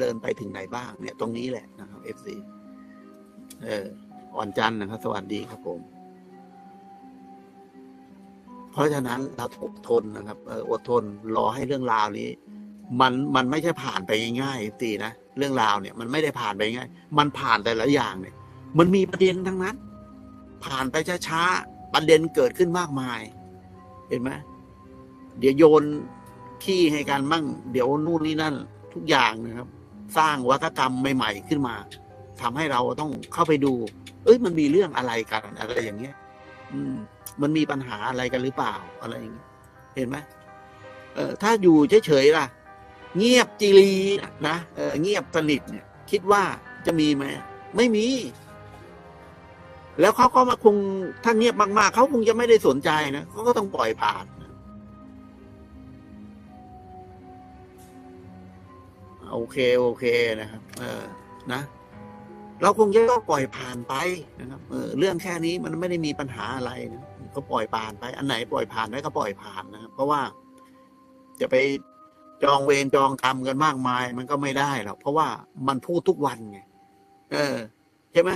เดินไปถึงไหนบ้าง เนี่ย ตรงนี้แหละนะครับ FC เออวันจันทร์นะครับ สวัสดีครับผม เพราะฉะนั้นเราอดทนนะครับอออดทนรอให้เรื่องราวนี้ มันมันไม่ใช่ผ่านไปง่ายๆตีนะเรื่องราวเนี่ย มันไม่ได้ผ่านไปง่าย มันผ่านแต่ละอย่างเนี่ย มันมีประเด็นทั้งนั้น ผ่านไปช้าๆประเด็นเกิดขึ้นมากมาย เห็นไหมเดี๋ยวโยนขี้ให้กันมั่ง เดี๋ยวนู่นนี่นั่น ทุกอย่างนะครับ สร้างวัฒกรรมใหม่ ๆ ขึ้นมาทำให้เราต้องเข้าไปดู เอ้ยมันมีเรื่องอะไรกันอะไรอย่างเงี้ย อืม มันมีปัญหาอะไรกันหรือเปล่าอะไรอย่างเงี้ยเห็นไหมเออถ้าอยู่เฉยๆล่ะ เงียบจีรีนะเออเงียบสนิทเนี่ย คิดว่าจะมีไหมไม่มี แล้วเขาก็มาคงถ้าเงียบมากๆเขาคงจะไม่ได้สนใจนะเขาก็ต้องปล่อยผ่าน โอเคโอเคนะครับ เออนะ เราคงจะต้องปล่อยผ่านไปนะครับเออเรื่องแค่นี้มันไม่ได้มีปัญหาอะไรนะก็ปล่อยผ่านไป อันไหนปล่อยผ่านได้ก็ปล่อยผ่านนะครับเพราะว่าจะไปจองเวรจองกรรมกันมากมาย มันก็ไม่ได้หรอกเพราะว่ามันพูดทุกวันไงเออใช่ไหม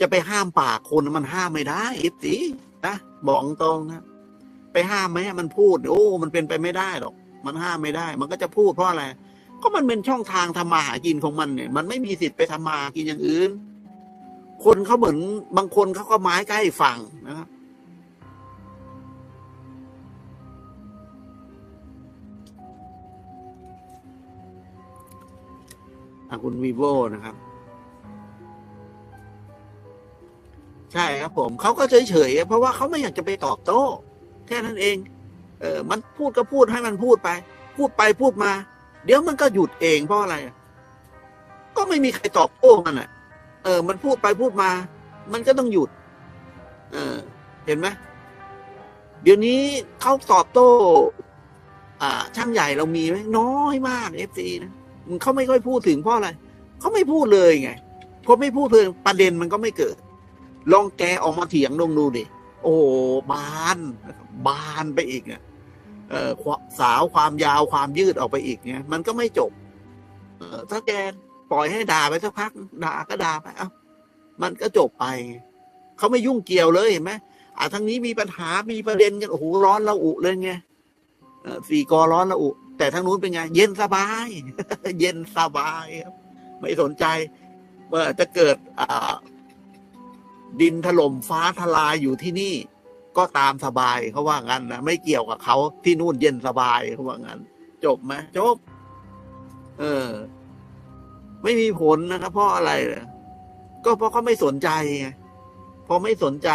จะไปห้ามปากคนมันห้ามไม่ได้อิสินะบอกตรงนะไปห้ามไหมมันพูด โอ้ มันเป็นไปไม่ได้หรอก มันห้ามไม่ได้ มันก็จะพูดเพราะอะไร ก็มันเป็นช่องทางทำมาหากินของมันเนี่ย มันไม่มีสิทธิ์ไปทำมาหากินอย่างอื่น คนเขาเหมือนบางคนเขาก็ไม้ใกล้ฝั่งนะครับคุณวีโวนะครับ ใช่ครับผมเขาก็เฉยเฉยๆเพราะว่าเขาไม่อยากจะไปตอบโต้ แค่นั้นเอง เออมันพูดก็พูดให้มันพูดไป พูดไปพูดมา เดี๋ยวมันก็หยุดเองเพราะอะไร ก็ไม่มีใครตอบโต้มันอะ เออ มันพูดไปพูดมา มันก็ต้องหยุด เออ เห็นไหมเดี๋ยวนี้เขาตอบโต้ อ่า ช่างใหญ่เรามีไหมน้อยมากเอฟซีนะมันเขาไม่ค่อยพูดถึงเพราะอะไรเขาไม่พูดเลยไงพอไม่พูดเลยประเด็นมันก็ไม่เกิด ลองแกออกมาเถียงลองดูดิโอ้บาน บานไปอีกเนี่ย เออสาวความยาวความยืดออกไปอีกเนี่ย มันก็ไม่จบ เออถ้าแกปล่อยให้ด่าไปสักพักด่าก็ด่าไป เอ้ามันก็จบไป เขาไม่ยุ่งเกี่ยวเลยเห็นไหมอ่าทางนี้มีปัญหามีประเด็นกันโอ้โหร้อนระอุเลยไงเออสี่กอร้อนระอุ แต่ทางนู้นเป็นไง เย็นสบาย เย็นสบายครับไม่สนใจว่าจะเกิดอ่าดินถล่มฟ้าทลายอยู่ที่นี่ ก็ตามสบายเขาว่างั้นนะไม่เกี่ยวกับเขาที่นู่นเย็นสบายเขาว่างั้น จบไหมจบ เออ ไม่มีผลนะครับเพราะอะไรเหรอก็เพราะเขาไม่สนใจไงพอไม่สนใจ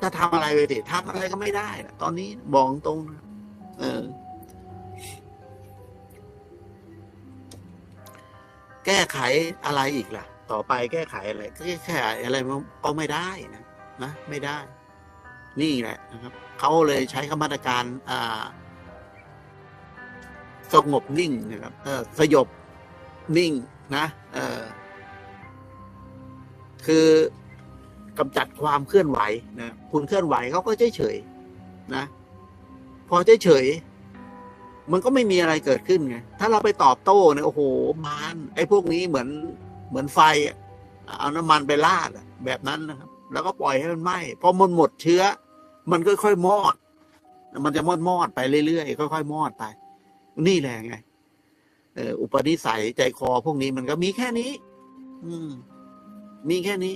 ถ้าทำอะไรไปสิทำอะไรก็ไม่ได้ล่ะตอนนี้บอกตรงนะเออ แก้ไขอะไรอีกล่ะ ต่อไปแก้ไขอะไรแก้ไขอะไรมันก็ไม่ได้นะนะไม่ได้ นี่แหละนะครับเขาเลยใช้คำมาตรการอ่าสงบนิ่งนะครับเออสยบนิ่งนะเออคือกำจัดความเคลื่อนไหวนะคุณเคลื่อนไหวเขาก็เฉยเฉยนะ พอเฉยเฉยมันก็ไม่มีอะไรเกิดขึ้นไงถ้าเราไปตอบโต้เนี่ยโอ้โหมานไอ้พวกนี้เหมือนเหมือนไฟ เอาน้ำมันไปลาดแบบนั้นนะครับ แล้วก็ปล่อยให้มันไหม้พอมันหมดเชื้อ มันก็ค่อยมอด มันจะมอดมอดไปเรื่อยๆค่อยๆมอดไป นี่แหละไงอุปนิสัยใจคอพวกนี้มันก็มีแค่นี้ อืม มีแค่นี้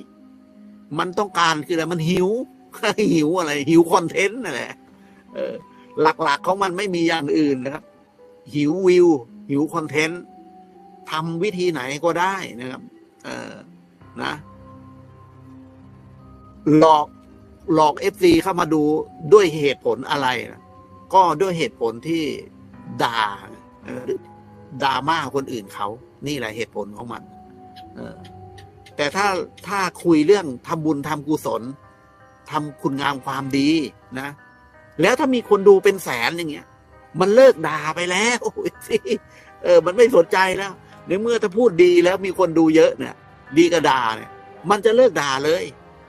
มันต้องการคืออะไรมันหิวหิวอะไร หิวคอนเทนต์นั่นแหละเออหลักๆของมันไม่มีอย่างอื่นนะครับ หิววิว หิวคอนเทนต์ทำวิธีไหนก็ได้นะครับ เออนะ หลอก หลอกเอฟซีเข้ามาดูด้วยเหตุผลอะไรนะก็ด้วยเหตุผลที่ด่าด่าม่าคนอื่นเขา นี่แหละเหตุผลของมันแต่ถ้าถ้าคุยเรื่องทำบุญทำกุศลทำคุณงามความดีนะ แล้วถ้ามีคนดูเป็นแสนอย่างเงี้ย มันเลิกด่าไปแล้วโอ้ยสิเออ มันไม่สนใจแล้วในเมื่อถ้าพูดดีแล้วมีคนดูเยอะเนี่ย ดีก็ด่าเนี่ย มันจะเลิกด่าเลย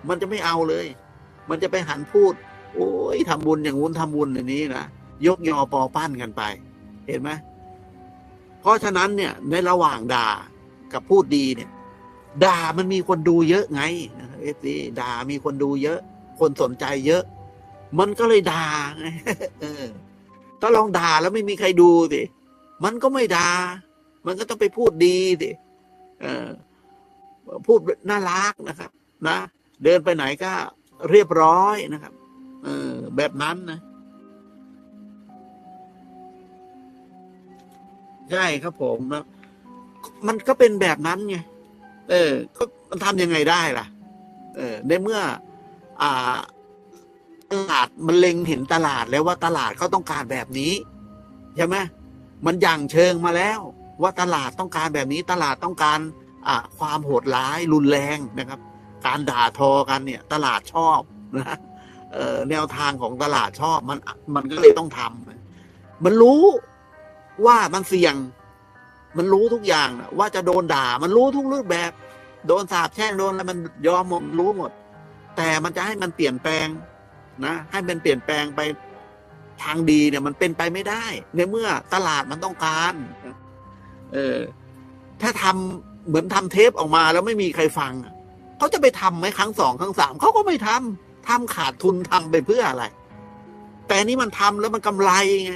มันจะไม่เอาเลย มันจะไปหันพูด โอ้ยทำบุญอย่างงู้นทำบุญอย่างนี้นะยกยอปอปั้นกันไป เห็นไหมเพราะฉะนั้นเนี่ยในระหว่างด่ากับพูดดีเนี่ย ด่ามันมีคนดูเยอะไงเอฟซีด่ามีคนดูเยอะ คนสนใจเยอะ มันก็เลยด่าไงเออถ้าลองด่าแล้วไม่มีใครดูสิมันก็ไม่ด่ามันก็ต้องไปพูดดีสิเออพูดน่ารักนะครับ นะ เดินไปไหนก็ เรียบร้อยนะครับ เออ แบบนั้นนะใช่ครับผมนะมันก็เป็นแบบนั้นไงเออ ก็มันทำยังไงได้ล่ะ เออ ในเมื่อ อ่าตลาดมันเล็งเห็นตลาดแล้วว่าตลาดเขาต้องการแบบนี้ใช่ไหมมันอย่างเชิงมาแล้ว ว่าตลาดต้องการแบบนี้ตลาดต้องการ อ่าความโหดร้ายรุนแรงนะครับ การด่าทอกันเนี่ย ตลาดชอบนะเออแนวทางของตลาดชอบมันมันก็เลยต้องทำมันรู้ว่ามันเสี่ยง มันรู้ทุกอย่างว่าจะโดนด่า มันรู้ทุกรูปแบบ โดนสาบแช่งโดนอะไรมันยอมหมดรู้หมด แต่มันจะให้มันเปลี่ยนแปลงนะให้มันเปลี่ยนแปลงไปทางดีเนี่ย มันเป็นไปไม่ได้ ในเมื่อตลาดมันต้องการเออถ้าทำเหมือนทำเทปออกมาแล้วไม่มีใครฟังอะ เขาจะไปทำไหมครั้งสองครั้งสามเขาก็ไม่ทำทำขาดทุนทำไปเพื่ออะไร แต่นี่มันทำแล้วมันกำไรไง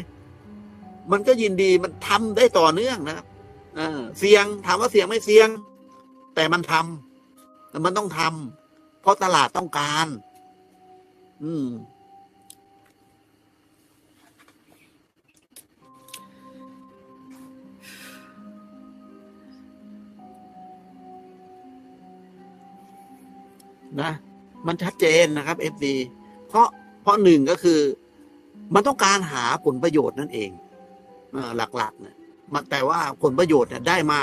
มันก็ยินดีมันทำได้ต่อเนื่องนะครับเสี่ยงถามว่าเสี่ยงไม่เสี่ยง แต่มันทำแต่มันต้องทำเพราะตลาดต้องการ อืม นะ มันชัดเจนนะครับ FD เพราะเพราะหนึ่งก็คือมันต้องการหาผลประโยชน์นั่นเองหลักๆเนี่ยมันแต่ว่าผลประโยชน์เนี่ยได้มา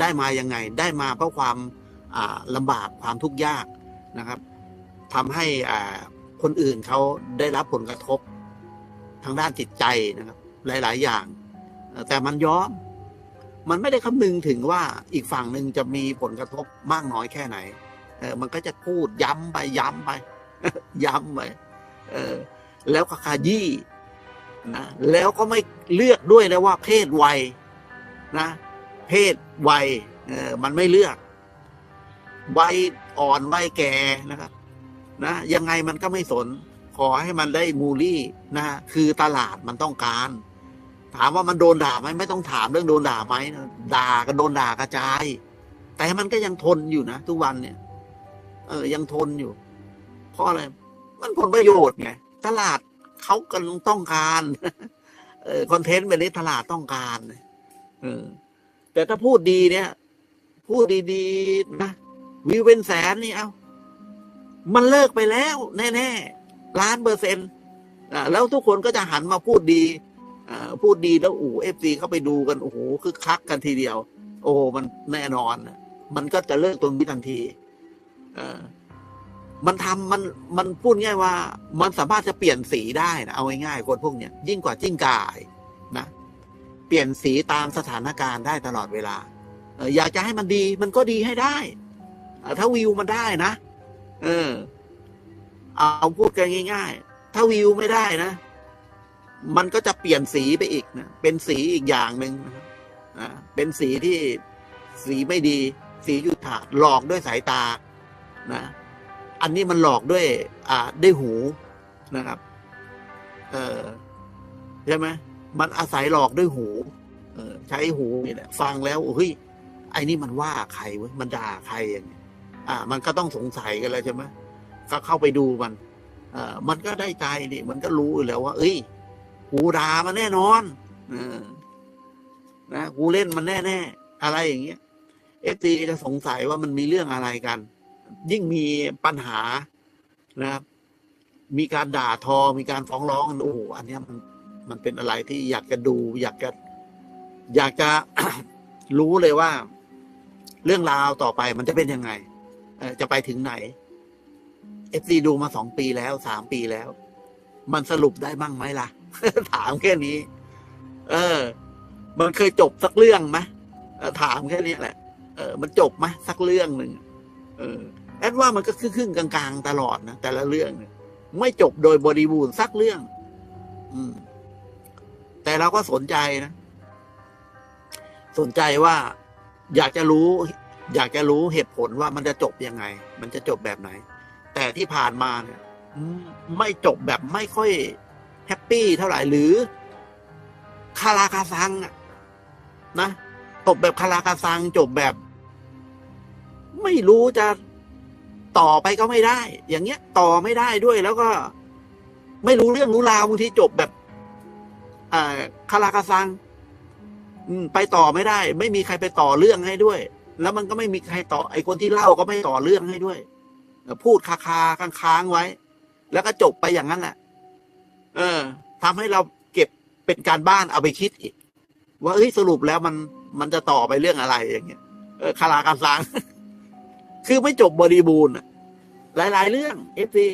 ได้มายังไง ได้มาเพราะความอ่าลำบากความทุกข์ยากนะครับทำให้คนอื่นเขาได้รับผลกระทบทางด้านจิตใจนะครับ หลาย ๆ อย่าง แต่มันย้อม มันไม่ได้คำนึงถึงว่าอีกฝั่งหนึ่งจะมีผลกระทบมากน้อยแค่ไหน เออมันก็จะพูดย้ำไปย้ำไปย้ำไปเออแล้วก็ขยี้นะแล้วก็ไม่เลือกด้วยนะว่าเพศวัยนะ เพศวัยเออมันไม่เลือกวัยอ่อนวัยแก่นะครับ นะยังไงมันก็ไม่สน ขอให้มันได้มูลี่นะคือตลาดมันต้องการ ถามว่ามันโดนด่าไหมไม่ต้องถามเรื่องโดนด่าไหมด่ากันโดนด่ากระจาย แต่มันก็ยังทนอยู่นะทุกวันเนี่ย เออยังทนอยู่ เพราะอะไร มันผลประโยชน์ไงตลาดเขากำลังต้องการเออคอนเทนต์แบบนี้ตลาดต้องการเออแต่ถ้าพูดดีเนี่ย พูดดีๆนะวิวเป็นแสนนี่เอามันเลิกไปแล้ว แน่ๆล้านเปอร์เซ็นต์อ่าแล้วทุกคนก็จะหันมาพูดดีอ่าพูดดีแล้วอู๋เอฟซีเข้าไปดูกัน โอ้โหคือคักกันทีเดียว โอ้โหมันแน่นอน มันก็จะเลิกตรงนี้ทันที เออ มันทำมันมันพูดง่ายว่า มันสามารถจะเปลี่ยนสีได้นะเอาง่ายๆคนพวกเนี้ยยิ่งกว่าจิ้งก่ายนะเปลี่ยนสีตามสถานการณ์ได้ตลอดเวลาเอออยากจะให้มันดีมันก็ดีให้ได้ถ้าวิวมันได้นะเออ เอาพูดกันง่าย ๆ ถ้าวิวไม่ได้นะมันก็จะเปลี่ยนสีไปอีกนะเป็นสีอีกอย่างหนึ่งนะเป็นสีที่สีไม่ดี สียุทธาหลอกด้วยสายตา นะอันนี้มันหลอกด้วย อ่าด้วยหูนะครับ เออใช่ไหมมันอาศัยหลอกด้วยหู เออ ใช้หูนี่แหละฟังแล้วเฮ้ยไอ้นี่มันว่าใครเว้ยมันด่าใครอย่างนี้อ่า มันก็ต้องสงสัยกันแล้วใช่ไหมก็เข้าไปดูมันเออมันก็ได้ใจนี่มันก็รู้อยู่แล้วว่า เอ้ยกูด่ามันแน่นอนเออนะกูเล่นมันแน่ๆอะไรอย่างเงี้ยเอฟซีจะสงสัยว่ามันมีเรื่องอะไรกัน ยิ่งมีปัญหานะครับ มีการด่าทอมีการฟ้องร้องกันโอ้โหอันนี้มันมันเป็นอะไรที่อยากจะดู อยากจะอยากจะรู้เลยว่า เรื่องราวต่อไปมันจะเป็นยังไงเอ่อจะไปถึงไหนเอฟซีดูมาสองปีแล้วสามปีแล้ว มันสรุปได้บ้างไหมล่ะ ถามแค่นี้ เออ มันเคยจบสักเรื่องไหมถามแค่นี้แหละ เออ มันจบไหมสักเรื่องหนึ่งเออ แอดว่ามันก็ครึ่งๆกลางๆ ตลอดนะแต่ละเรื่อง ไม่จบโดยบริบูรณ์สักเรื่อง อืม แต่เราก็สนใจนะ สนใจว่า อยากจะรู้ อยากจะรู้เหตุผลว่ามันจะจบยังไง มันจะจบแบบไหน แต่ที่ผ่านมาเนี่ยไม่จบแบบไม่ค่อยแฮปปี้เท่าไหร่หรือ คาราคาซังนะจบแบบคาราคาซังจบแบบ ไม่รู้จะ ต่อไปก็ไม่ได้ อย่างเงี้ย ต่อไม่ได้ด้วยแล้วก็ ไม่รู้เรื่องรู้ราวบางทีจบแบบอ่าคาราคาซังไปต่อไม่ได้ ไม่มีใครไปต่อเรื่องให้ด้วย แล้วมันก็ไม่มีใครต่อ ไอคนที่เล่าก็ไม่ต่อเรื่องให้ด้วย พูดคาคาค้างค้างๆไว้ แล้วก็จบไปอย่างนั้นแหละเออทำให้เราเก็บเป็นการบ้านเอาไปคิดอีก ว่าเอ้ยสรุปแล้วมันมันจะต่อไปเรื่องอะไรอย่างเงี้ยเออคาราคาซัง คือไม่จบบริบูรณ์หลาย ๆ เรื่องเอฟซี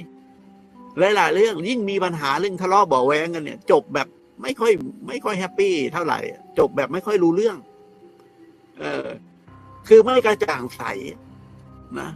หลายๆเรื่อง ยิ่งมีปัญหาเรื่องทะเลาะเบาแวงกันเนี่ย จบแบบไม่ค่อย ไม่ค่อยแฮปปี้เท่าไหร่ จบแบบไม่ค่อยรู้เรื่อง เออ คือไม่กระจ่างใสนะ